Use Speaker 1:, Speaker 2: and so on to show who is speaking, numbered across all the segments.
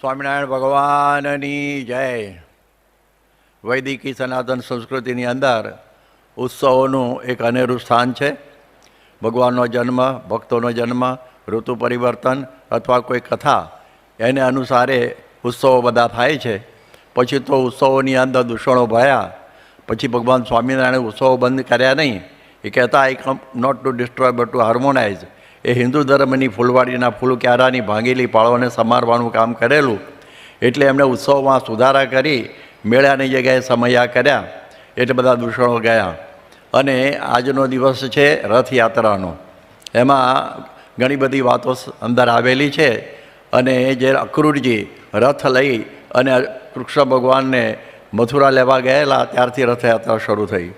Speaker 1: સ્વામિનારાયણ ભગવાનની જય. વૈદિકી સનાતન સંસ્કૃતિની અંદર ઉત્સવોનું એક અનેરું સ્થાન છે. ભગવાનનો જન્મ, ભક્તોનો જન્મ, ઋતુ પરિવર્તન અથવા કોઈ કથા, એને અનુસારે ઉત્સવો બધા થાય છે. પછી તો ઉત્સવોની અંદર દૂષણો ભયા. પછી ભગવાન સ્વામિનારાયણે ઉત્સવો બંધ કર્યા નહીં. એ કહેતા I come not to destroy but to harmonize એ હિન્દુ ધર્મની ફૂલવાડીના ફૂલ ક્યારાની ભાંગેલી પાળોને સમારવાનું કામ કરેલું. એટલે એમણે ઉત્સવમાં સુધારા કરી મેળાની જગ્યાએ સમયા કર્યા. એટલે બધા દૂષણો ગયા. અને આજનો દિવસ છે રથયાત્રાનો. એમાં ઘણી બધી વાતો અંદર આવેલી છે. અને જે અક્રૂરજી રથ લઈ અને કૃષ્ણ ભગવાનને મથુરા લેવા ગયેલા ત્યારથી રથયાત્રા શરૂ થઈ.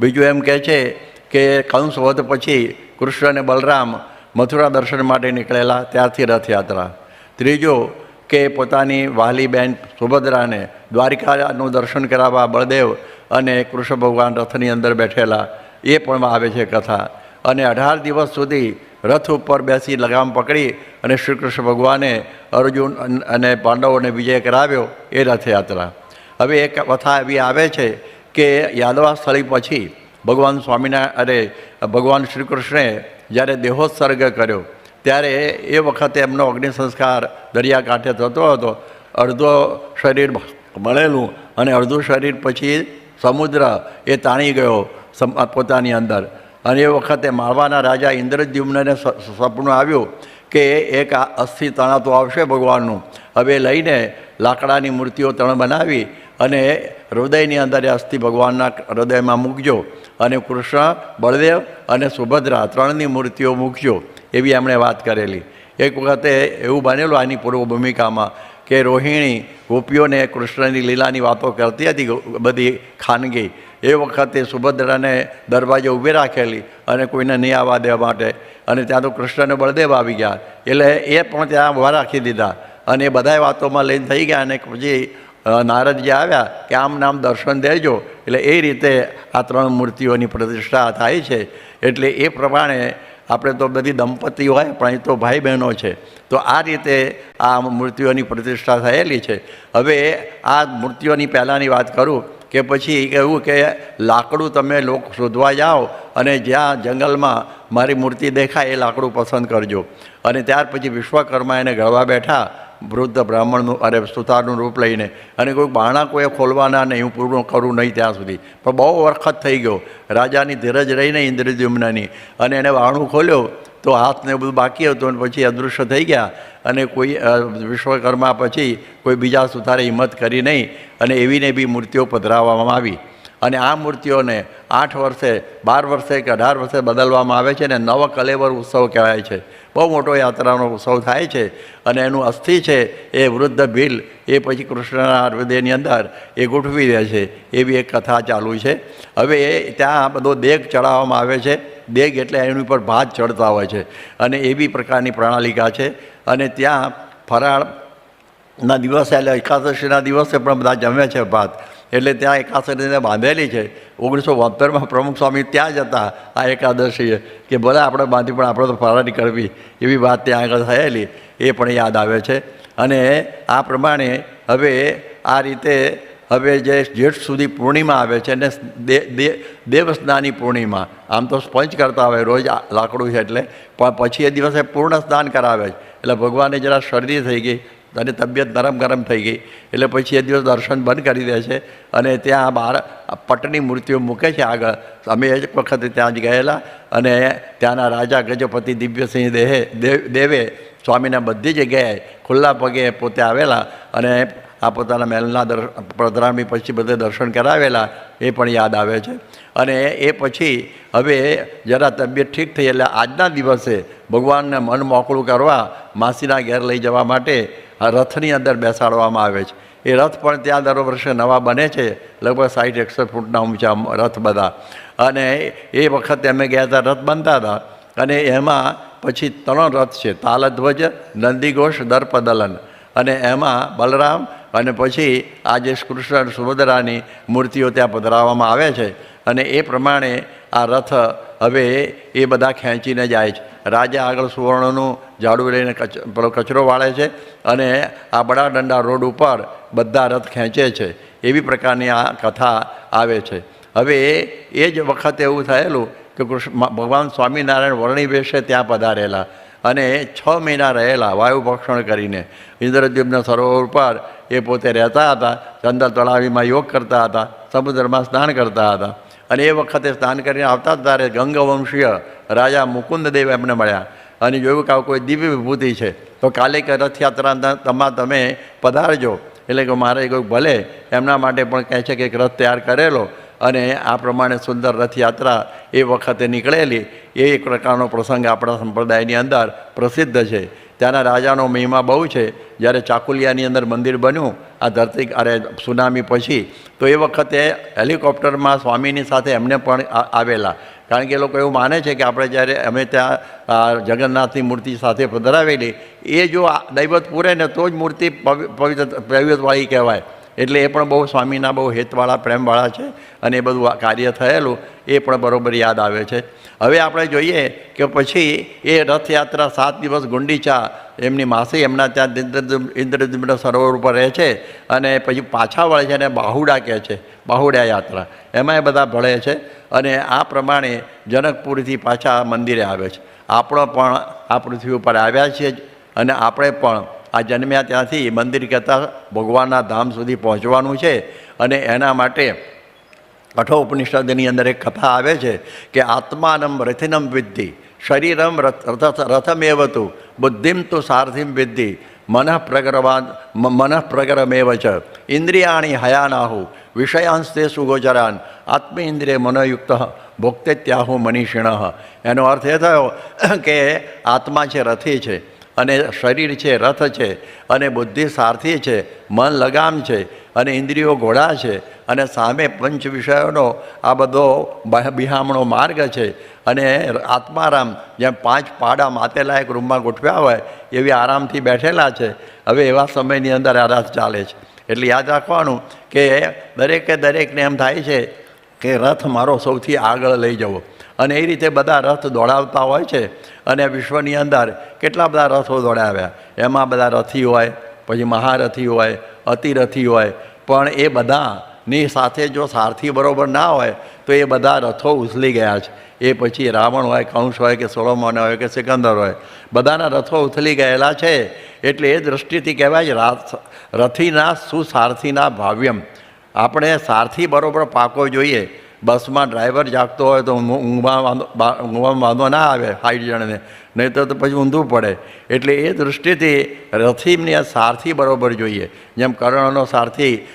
Speaker 1: બીજું એમ કહે છે કે કંસ વધ પછી કૃષ્ણ અને બલરામ મથુરા દર્શન માટે નીકળેલા, ત્યારથી રથયાત્રા. ત્રીજો, કે પોતાની વહાલી સુભદ્રાને દ્વારિકાનું દર્શન કરાવવા બળદેવ અને કૃષ્ણ ભગવાન રથની અંદર બેઠેલા, એ પણ આવે છે કથા. અને અઢાર દિવસ સુધી રથ ઉપર બેસી લગામ પકડી અને શ્રી કૃષ્ણ ભગવાને અર્જુન અને પાંડવોને વિજય કરાવ્યો, એ રથયાત્રા. હવે એક કથા એવી આવે છે કે યાદવા સ્થળી પછી ભગવાન સ્વામિનારાયણ અરે, ભગવાન શ્રી કૃષ્ણે જ્યારે દેહોત્સર્ગ કર્યો, ત્યારે એ વખતે એમનો અગ્નિ સંસ્કાર દરિયાકાંઠે થતો હતો. અડધો શરીર મળેલું અને અડધું શરીર પછી સમુદ્ર એ તાણી ગયો પોતાની અંદર. અને એ વખતે માળવાના રાજા ઇન્દ્રદ્યુમ્નને સપનું આવ્યું કે એક અસ્થિ તણાતું આવશે ભગવાનનું. હવે લઈને લાકડાની મૂર્તિઓ તણ બનાવી અને હૃદયની અંદર અસ્થિ ભગવાનના હૃદયમાં મૂકજો અને કૃષ્ણ, બળદેવ અને સુભદ્રા ત્રણની મૂર્તિઓ મૂકજો એવી એમણે વાત કરેલી. એક વખતે એવું બનેલું આની પૂર્વ ભૂમિકામાં કે રોહિણી ગોપીઓને કૃષ્ણની લીલાની વાતો કરતી હતી બધી ખાનગી. એ વખતે સુભદ્રાને દરવાજે ઊભી રાખેલી અને કોઈને નહીં આવવા દેવા માટે. અને ત્યાં તો કૃષ્ણને બળદેવ આવી ગયા. એટલે એ પણ ત્યાં ઊભા રાખી દીધા. અને એ બધાય વાતોમાં લઈને થઈ ગયા અને પછી નારદજી આવ્યા કે આમ નામ દર્શન દેજો. એટલે એ રીતે આ ત્રણ મૂર્તિઓની પ્રતિષ્ઠા થાય છે. એટલે એ પ્રમાણે આપણે તો બધી દંપતી હોય, પણ અહીં તો ભાઈ બહેનો છે. તો આ રીતે આ મૂર્તિઓની પ્રતિષ્ઠા થયેલી છે. હવે આ મૂર્તિઓની પહેલાંની વાત કરું કે પછી એવું કે લાકડું તમે લોક શોધવા જાઓ અને જ્યાં જંગલમાં મારી મૂર્તિ દેખાય એ લાકડું પસંદ કરજો. અને ત્યાર પછી વિશ્વકર્મા એને ગળવા બેઠા, વૃદ્ધ બ્રાહ્મણનું અરે સુતારનું રૂપ લઈને અને કોઈ બાણા કોઈ ખોલવાના નહીં, હું પૂરું કરું નહીં ત્યાં સુધી. પણ બહુ વખત થઈ ગયો. રાજાની ધીરજ રહીને ઇન્દ્રદ્યુમ્નની અને એને બાણું ખોલ્યો. તો હાથને બધું બાકી હતું અને પછી અદૃશ્ય થઈ ગયા અને કોઈ વિશ્વકર્મા પછી કોઈ બીજા સુધારે હિંમત કરી નહીં અને એવીને બી મૂર્તિઓ પધરાવવામાં આવી. અને આ મૂર્તિઓને આઠ વર્ષે, બાર વર્ષે કે અઢાર વર્ષે બદલવામાં આવે છે અને નવ કલેવર ઉત્સવ કહેવાય છે. બહુ મોટો યાત્રાનો ઉત્સવ થાય છે અને એનું અસ્થિ છે એ વૃદ્ધ ભીલ, એ પછી કૃષ્ણના હૃદયની અંદર એ ગોઠવી દે છે. એવી એક કથા ચાલુ છે. હવે એ ત્યાં બધો દેગ ચડાવવામાં આવે છે. દેગ એટલે એની ઉપર ભાત ચડતા હોય છે. અને એવી પ્રકારની પ્રણાલિકા છે. અને ત્યાં ફરાળના દિવસે એટલે એકાદશીના દિવસે પણ બધા જમે છે ભાત. એટલે ત્યાં એકાદશીને બાંધેલી છે. ઓગણીસો બોતેરમાં પ્રમુખ સ્વામી ત્યાં જ હતા આ એકાદશીએ, કે ભલે આપણે બાંધી, પણ આપણે તો ફરાળી કરવી. એવી વાત ત્યાં આગળ થયેલી. એ પણ યાદ આવે છે. અને આ પ્રમાણે હવે આ રીતે હવે જે જેઠ સુધી પૂર્ણિમા આવે છે દે- દેવસ્નાની પૂર્ણિમા, આમ તો સ્પંચ કરતા હોય, રોજ લાકડું છે એટલે, પણ પછી એ દિવસે પૂર્ણ સ્નાન કરાવે છે. એટલે ભગવાને જરા શરદી થઈ ગઈ, અને તબિયત નરમ ગરમ થઈ ગઈ, એટલે પછી એ દિવસ દર્શન બંધ કરી દે છે. અને ત્યાં બહાર પટની મૂર્તિઓ મૂકે છે આગળ. અમે એક વખતે ત્યાં જ ગયેલા, અને ત્યાંના રાજા ગજપતિ દિવ્યસિંહ દેહે દેવે સ્વામીના બધી જગ્યાએ ખુલ્લા પગે પોતે આવેલા, અને આ પોતાના મહેલના દર, પ્રધાનમી પછી બધે દર્શન કરાવેલા, એ પણ યાદ આવે છે. અને એ પછી હવે જરા તબિયત ઠીક થઈ એટલે આજના દિવસે ભગવાનને મન મોકળું કરવા માસીના ઘેર લઈ જવા માટે આ રથની અંદર બેસાડવામાં આવે છે. એ રથ પણ ત્યાં દર વર્ષે નવા બને છે, લગભગ સાઠ એકસો ફૂટના ઊંચા રથ બધા. અને એ વખતે અમે ગયા હતા, રથ બનતા હતા. અને એમાં પછી ત્રણ રથ છે, તાલધ્વજ, નંદીઘોષ, દર્પદલન. અને એમાં બલરામ અને પછી આ જે કૃષ્ણ સુભદ્રાની મૂર્તિઓ ત્યાં પધરાવવામાં આવે છે અને એ પ્રમાણે આ રથ હવે એ બધા ખેંચીને જાય છે. રાજા આગળ સુવર્ણનું ઝાડુ લઈને કચ કચરો વાળે છે અને આ બડા દંડા રોડ ઉપર બધા રથ ખેંચે છે. એવી પ્રકારની આ કથા આવે છે. હવે એ જ વખતે એવું થયેલું કે કૃષ્ણ, ભગવાન સ્વામિનારાયણ વર્ણી વેશે ત્યાં પધારેલા. અને છ મહિના રહેલા વાયુ ભક્ષણ કરીને ઇન્દ્રદ્વીપના સરોવર પર એ પોતે રહેતા હતા ચંદર તળાવીમાં યોગ કરતા હતા, સમુદ્રમાં સ્નાન કરતા હતા. અને એ વખતે સ્નાન કરીને આવતા ત્યારે ગંગવંશીય રાજા મુકુંદદેવ એમને મળ્યા. અને જોયું કે કોઈ દિવ્ય વિભૂતિ છે, તો કાલે કે રથયાત્રા તમા તમે પધારજો. એટલે કે મારે કોઈ ભલે, એમના માટે પણ કહે છે કે એક રથ તૈયાર કરેલો અને આ પ્રમાણે સુંદર રથયાત્રા એ વખતે નીકળેલી એ એક પ્રકારનો પ્રસંગ આપણા સંપ્રદાયની અંદર પ્રસિદ્ધ છે. ત્યાંના રાજાનો મહિમા બહુ છે. જ્યારે ચાકુલિયાની અંદર મંદિર બન્યું, આ ધરતી અરે સુનામી પછી, તો એ વખતે હેલિકોપ્ટરમાં સ્વામીની સાથે એમને પણ આવેલા. કારણ કે એ લોકો એવું માને છે કે આપણે જ્યારે અમે ત્યાં જગન્નાથની મૂર્તિ સાથે પધરાવેલી, એ જો દૈવત પૂરે ને તો જ મૂર્તિ પવિ- પવિત્ર પૈવતવાળી કહેવાય. એટલે એ પણ બહુ સ્વામીના બહુ હેતવાળા, પ્રેમવાળા છે અને એ બધું કાર્ય થયેલું, એ પણ બરોબર યાદ આવે છે. હવે આપણે જોઈએ કે પછી એ રથયાત્રા સાત દિવસ ગુંડીચા એમની માસી એમના ત્યાં ઇન્દ્રદ્યુમ્ન ઇન્દ્રદ્યુમ્ન સરોવર ઉપર રહે છે અને પછી પાછા વળે છે અને બાહુડા કહે છે, બાહુડા યાત્રા. એમાં એ બધા ભળે છે અને આ પ્રમાણે જનકપુરથી પાછા મંદિરે આવે છે. આપણો પણ આ પૃથ્વી ઉપર આવ્યા છીએ અને આપણે પણ આ જન્મ્યા ત્યાંથી મંદિર કહેતા ભગવાનના ધામ સુધી પહોંચવાનું છે અને એના માટે કઠોપનિષદની અંદર એક કથા આવે છે કે આત્માનમ રથિનમ વિદ્ધિ, શરીરમ રથ, રથ- રથમેવતું, બુદ્ધિમ તો સારથિમ વિદ્ધિ મનઃ પ્રગરવાન મનઃ પ્રગરમેવ ચ, ઇન્દ્રિયાણી હયાનાહુ, વિષયાંસ્તે સુગોચરાન આત્મેન્દ્રિય મનોયુક્ત, ભોક્તેત્યાહુ મનીષિણ. એનો અર્થ એ થયો કે આત્મા છે, રથી છે. અને શરીર છે, રથ છે, અને બુદ્ધિ સારથી છે, મન લગામ છે, અને ઇન્દ્રિયો ઘોડા છે, અને સામે પંચ વિષયોનો આ બધો બિહામણો માર્ગ છે. અને આત્મારામ જ્યાં પાંચ પાડા માતેલા એક રૂમમાં ગોઠવ્યા હોય, એવી આરામથી બેઠેલા છે. હવે એવા સમયની અંદર આ રથ ચાલે છે. એટલે યાદ રાખવાનું કે દરેકે દરેકને એમ થાય છે કે રથ મારો સૌથી આગળ લઈ જવો. અને એ રીતે બધા રથ દોડાવતા હોય છે અને વિશ્વની અંદર કેટલા બધા રથો દોડાવ્યા? એમાં બધા રથી હોય, પછી મહારથી હોય, અતિરથી હોય. પણ એ બધાની સાથે જો સારથી બરોબર ના હોય, તો એ બધા રથો ઉથલી ગયા છે. એ પછી રાવણ હોય, કંસ હોય કે સોલોમન હોય કે સિકંદર હોય, બધાના રથો ઉથલી ગયેલા છે. એટલે એ દૃષ્ટિથી કહેવાય રથીના સુસારથીના ભાવ્યમ. આપણે સારથી બરોબર પાકો જોઈએ. બસમાં ડ્રાઈવર જાગતો હોય તો ઊંઘ- ઊંઘમાં વાંધો ઊંઘમાં વાંધો ના આવે સાઠ જણને. નહીં તો પછી ઊંધું પડે. એટલે એ દૃષ્ટિથી રથીમને સારથી બરાબર જોઈએ. જેમ કર્ણનો સારથી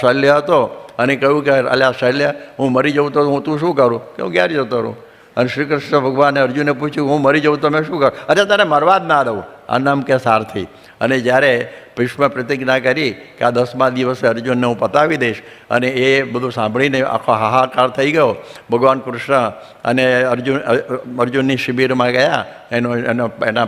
Speaker 1: શલ્ય હતો અને કહ્યું કે અલ્યા શલ્ય, હું મરી જાઉં તો હું તું શું કરું? કે હું ક્યારે જતો રહું. અને શ્રી કૃષ્ણ ભગવાને અર્જુને પૂછ્યું, હું મરી જાઉં તમે શું કરો? અરે, તને મરવા જ ના દઉં. આ કે સારથી. અને જ્યારે ભીષ્મ પ્રતિજ્ઞા કરી કે આ દસમા દિવસે અર્જુનને હું પતાવી દઈશ, અને એ બધું સાંભળીને આખો હાહાકાર થઈ ગયો. ભગવાન કૃષ્ણ અને અર્જુન અર્જુનની શિબિરમાં ગયા, એનો એનો, એના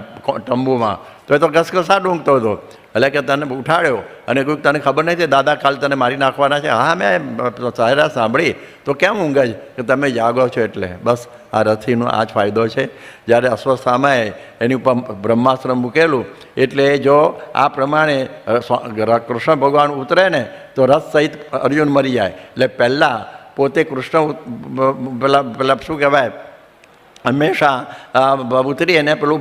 Speaker 1: તંબુમાં. તો એ તો ઘસઘસા ડૂંઘતો હતો. એટલે કે તને ઉઠાડ્યો. અને કોઈક તને ખબર નહીં નથી દાદા કાલ તને મારી નાખવાના છે? હા, મેં સારા સાંભળી. તો કેમ ઊંઘે છે? કે તમે જાગો છો એટલે. બસ, આ રથીનો આ જ ફાયદો છે. જ્યારે અશ્વસ્થામાએ એની ઉપર બ્રહ્માશ્રમ મૂકેલું, એટલે જો આ પ્રમાણે કૃષ્ણ ભગવાન ઉતરે ને, તો રથ સહિત અર્જુન મરી જાય. એટલે પહેલાં પોતે કૃષ્ણ પેલા પેલા શું કહેવાય? હંમેશા ઉતરી એને પેલું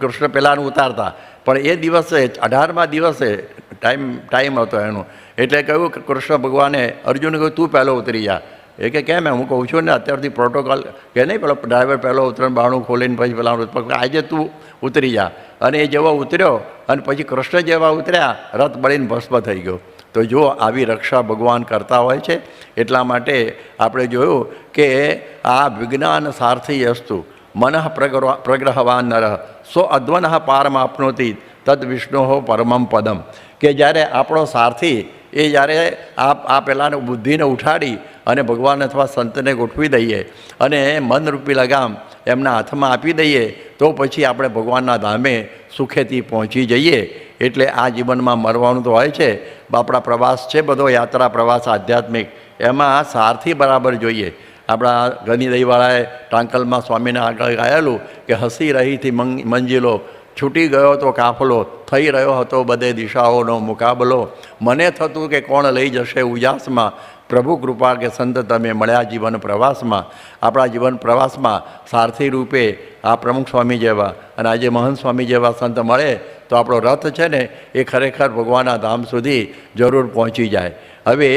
Speaker 1: કૃષ્ણ પહેલાંનું ઉતારતા. પણ એ દિવસે, અઢારમા દિવસે ટાઈમ ટાઈમ હતો એનો. એટલે કહ્યું કે કૃષ્ણ ભગવાને, અર્જુને કહ્યું, તું પહેલો ઉતરી જા. એ કે, કેમ? હું કહું છું ને, અત્યારથી પ્રોટોકોલ કે નહીં, પેલો ડ્રાઈવર પહેલો ઉતરણ બાણું ખોલીને પછી પેલા આજે તું ઉતરી જા. અને એ જેવો ઉતર્યો અને પછી કૃષ્ણ જેવા ઉતર્યા, રથ બળીને ભસ્મ થઈ ગયો. તો જો આવી રક્ષા ભગવાન કરતા હોય છે. એટલા માટે આપણે જોયું કે આ વિજ્ઞાન સારથી અસ્તુ. મનઃ પ્રગ્રહ પ્રગ્રહવાન નર. સો અધ્વન પારમ આપનોતી, તદ વિષ્ણુ પરમમ પદમ. કે જ્યારે આપણો સારથી, એ જ્યારે આ આ પહેલાંને બુદ્ધિને ઉઠાડી અને ભગવાન અથવા સંતને ગોઠવી દઈએ અને મનરૂપી લગામ એમના હાથમાં આપી દઈએ, તો પછી આપણે ભગવાનના ધામે સુખેથી પહોંચી જઈએ. એટલે આ જીવનમાં મરવાનું તો હોય છે આપણા પ્રવાસ છે બધો, યાત્રા પ્રવાસ, આધ્યાત્મિક, એમાં સારથી બરાબર જોઈએ. આપણા ગની દહીવાળાએ ટાંકલમાં સ્વામીને આગળ ગાયેલું કે હસી રહીથી મંજિલો, છૂટી ગયો તો કાફલો, થઈ રહ્યો હતો બધે દિશાઓનો મુકાબલો. મને થતું કે કોણ લઈ જશે ઉજાસમાં? પ્રભુ કૃપા કે સંત તમે મળ્યા જીવન પ્રવાસમાં. આપણા જીવન પ્રવાસમાં સારથી રૂપે આ પ્રમુખ સ્વામી જેવા અને આજે મહંત સ્વામી જેવા સંત મળે તો આપણો રથ છે ને એ ખરેખર ભગવાનના ધામ સુધી જરૂર પહોંચી જાય. હવે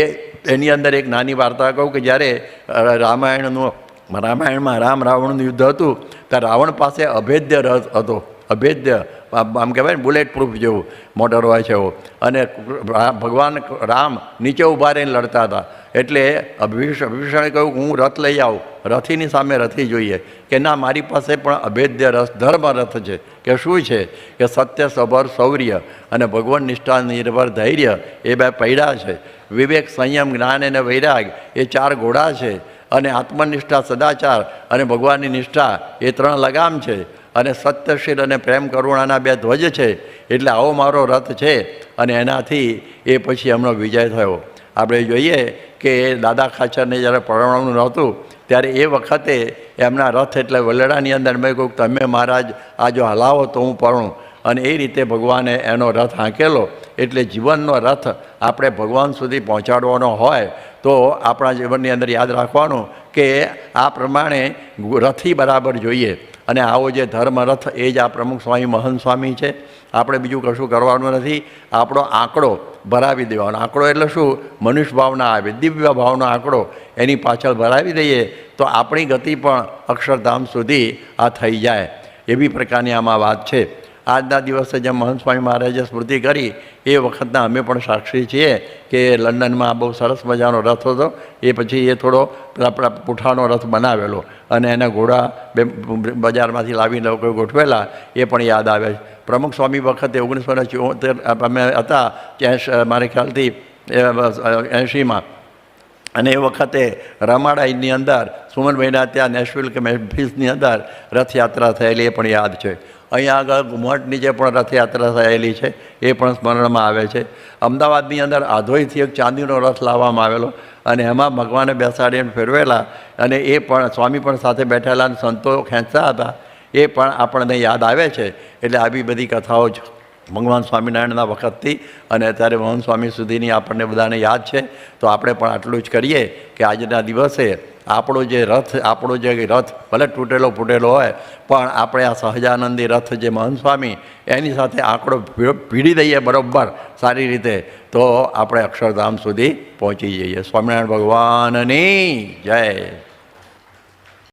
Speaker 1: એની અંદર એક નાની વાર્તા કહું કે જ્યારે રામાયણનું, રામાયણમાં રામ રાવણનું યુદ્ધ હતું ત્યારે રાવણ પાસે અભેદ્ય રથ હતો. અભેદ્ય, આમ કહેવાય ને બુલેટ પ્રૂફ જેવું મોટર હોય છે એવું. અને ભગવાન રામ નીચે ઊભા રહીને લડતા હતા. એટલે અભિષ અભિષણે કહ્યું, હું રથ લઈ આવું. રથીની સામે રથી જોઈએ. કે ના, મારી પાસે પણ અભેદ્ય રસ ધર્મ રથ છે. કે શું છે? કે સત્ય, સભર, શૌર્ય અને ભગવાન નિષ્ઠા, નિર્ભર, ધૈર્ય એ બે પૈડા છે. વિવેક, સંયમ, જ્ઞાન અને વૈરાગ એ ચાર ઘોડા છે. અને આત્મનિષ્ઠા સદાચાર અને ભગવાનની નિષ્ઠા એ ત્રણ લગામ છે. અને સત્યશીલ અને પ્રેમ કરુણાના બે ધ્વજ છે, એટલે આવો મારો રથ છે અને એનાથી એ પછી એમનો વિજય થયો. આપણે જોઈએ કે દાદા ખાચરને જ્યારે પરણવાનું નહોતું, ત્યારે એ વખતે એમના રથ એટલે વલડાની અંદર મેં કહ્યું તમે મહારાજ, આ જો હલાવો તો હું પરણું. અને એ રીતે ભગવાને એનો રથ હાંકેલો, એટલે જીવનનો રથ આપણે ભગવાન સુધી પહોંચાડવાનો હોય, તો આપણા જીવનની અંદર યાદ રાખવાનું કે આ પ્રમાણે રથી બરાબર જોઈએ. અને આવો જે ધર્મરથ, એ જ આ પ્રમુખ સ્વામી મહંત સ્વામી છે. આપણે બીજું કશું કરવાનું નથી. આપણો આંકડો ભરાવી દેવાનો. આંકડો એટલે શું? મનુષ્ય ભાવના આવે, દિવ્ય ભાવનો આંકડો એની પાછળ ભરાવી દઈએ તો આપણી ગતિ પણ અક્ષરધામ સુધી આ થઈ જાય. એવી પ્રકારની આમાં વાત છે. આજના દિવસે જેમ મહંત સ્વામી મહારાજે સ્મૃતિ કરી, એ વખતના અમે પણ સાક્ષી છીએ કે લંડનમાં બહુ સરસ મજાનો રથ હતો. એ પછી એ થોડો આપણા પૂઠાનો રથ બનાવેલો અને એના ઘોડા બે બજારમાંથી લાવીને લોકો ગોઠવેલા, એ પણ યાદ આવે છે. પ્રમુખ સ્વામી વખતે ઓગણીસો ને ચોતેર અમે હતા ત્યાં મારે ખ્યાલથી એંશીમાં. અને એ વખતે રમાડાઈની અંદર, સુમનભાઈના ત્યાં નેશવિલ કે મેફિસની અંદર રથયાત્રા થયેલી એ પણ યાદ છે. અહીંયા આગળ ઘુમટ નીચે પણ રથયાત્રા થયેલી છે, એ પણ સ્મરણમાં આવે છે. અમદાવાદની અંદર આધોઈથી એક ચાંદીનો રથ લાવવામાં આવેલો અને એમાં ભગવાને બેસાડીને ફેરવેલા અને એ પણ સ્વામી પણ સાથે બેઠેલા સંતો ખેંચતા હતા, એ પણ આપણને યાદ આવે છે. એટલે આવી બધી કથાઓ જ ભગવાન સ્વામિનારાયણના વખતથી અને અત્યારે મોહન સ્વામી સુધીની આપણને બધાને યાદ છે. તો આપણે પણ આટલું જ કરીએ કે આજના દિવસે આપણો જે રથ, આપણો જે રથ ભલે તૂટેલો ફૂટેલો હોય, પણ આપણે આ સહજાનંદી રથ જે મહંત સ્વામી, એની સાથે આંકડો ભીડી દઈએ બરોબર સારી રીતે, તો આપણે અક્ષરધામ સુધી પહોંચી જઈએ. સ્વામિનારાયણ ભગવાનની જય.